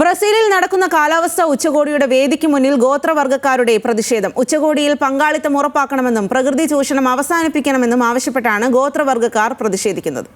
ബ്രസീലിൽ നടക്കുന്ന കാലാവസ്ഥാ ഉച്ചകോടിയുടെ വേദിക്ക് മുന്നിൽ ഗോത്രവർഗക്കാരുടെ പ്രതിഷേധം. ഉച്ചകോടിയിൽ പങ്കാളിത്തം ഉറപ്പാക്കണമെന്നും പ്രകൃതി ചൂഷണം അവസാനിപ്പിക്കണമെന്നും ആവശ്യപ്പെട്ടാണ് ഗോത്രവർഗക്കാർ പ്രതിഷേധിക്കുന്നത്.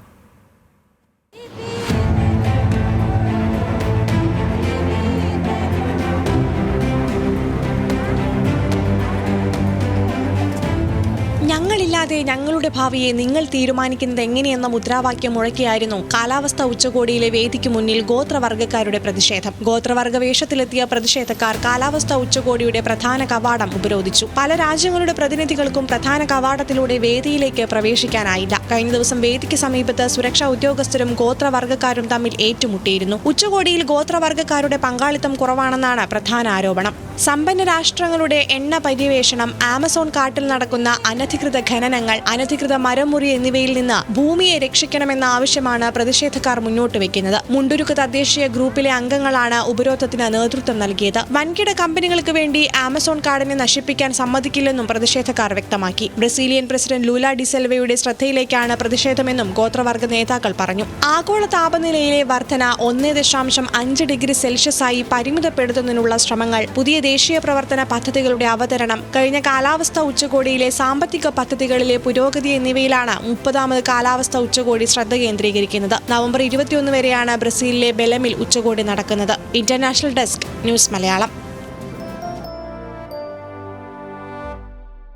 ഞങ്ങളില്ലാതെ ഞങ്ങളുടെ ഭാവിയെ നിങ്ങൾ തീരുമാനിക്കുന്നത് എങ്ങനെയെന്ന മുദ്രാവാക്യം മുഴക്കിയായിരുന്നു കാലാവസ്ഥ ഉച്ചകോടിയിലെ വേദിക്ക് മുന്നിൽ ഗോത്രവർഗക്കാരുടെ പ്രതിഷേധം. ഗോത്രവർഗ വേഷത്തിലെത്തിയ പ്രതിഷേധക്കാർ കാലാവസ്ഥ ഉച്ചകോടിയുടെ പ്രധാന കവാടം ഉപരോധിച്ചു. പല രാജ്യങ്ങളുടെ പ്രതിനിധികൾക്കും പ്രധാന കവാടത്തിലൂടെ വേദിയിലേക്ക് പ്രവേശിക്കാനായില്ല. കഴിഞ്ഞ ദിവസം വേദിക്ക് സമീപത്ത് സുരക്ഷാ ഉദ്യോഗസ്ഥരും ഗോത്രവർഗക്കാരും തമ്മിൽ ഏറ്റുമുട്ടിയിരുന്നു. ഉച്ചകോടിയിൽ ഗോത്രവർഗക്കാരുടെ പങ്കാളിത്തം കുറവാണെന്നാണ് പ്രധാന ആരോപണം. സമ്പന്ന രാഷ്ട്രങ്ങളുടെ എണ്ണ പര്യവേഷണം ആമസോൺ കാട്ടിൽ നടക്കുന്ന അനധികൃത ഖനനങ്ങൾ അനധികൃത മരമുറി എന്നിവയിൽ നിന്ന് ഭൂമിയെ രക്ഷിക്കണമെന്ന ആവശ്യമാണ് പ്രതിഷേധക്കാർ മുന്നോട്ട് വെക്കുന്നത്. മുണ്ടുരുക്ക് തദ്ദേശീയ ഗ്രൂപ്പിലെ അംഗങ്ങളാണ് ഉപരോധത്തിന് നേതൃത്വം നൽകിയത്. വൻകിട കമ്പനികൾക്ക് വേണ്ടി ആമസോൺ കാടിനെ നശിപ്പിക്കാൻ സമ്മതിക്കില്ലെന്നും പ്രതിഷേധക്കാർ വ്യക്തമാക്കി. ബ്രസീലിയൻ പ്രസിഡന്റ് ലൂല ഡിസെൽവയുടെ ശ്രദ്ധയിലേക്കാണ് പ്രതിഷേധമെന്നും ഗോത്രവർഗ നേതാക്കൾ പറഞ്ഞു. ആഗോള താപനിലയിലെ വർധന ഒന്നേ ദശാംശം അഞ്ച് ഡിഗ്രി സെൽഷ്യസായി പരിമിതപ്പെടുത്തുന്നതിനുള്ള ശ്രമങ്ങൾ പുതിയ ദേശീയ പ്രവർത്തന പദ്ധതികളുടെ അവതരണം. കഴിഞ്ഞ കാലാവസ്ഥ ഉച്ചകോടിയിലെ സാമ്പത്തിക പദ്ധതികളിലെ പുരോഗതി എന്നിവയിലാണ് മുപ്പതാമത് കാലാവസ്ഥ ഉച്ചകോടി ശ്രദ്ധ കേന്ദ്രീകരിക്കുന്നത്. നവംബർ ഇരുപത്തിയൊന്ന് വരെയാണ് ബ്രസീലിലെ ബെലമിൽ ഉച്ചകോടി നടക്കുന്നത്. International desk news Malayalam.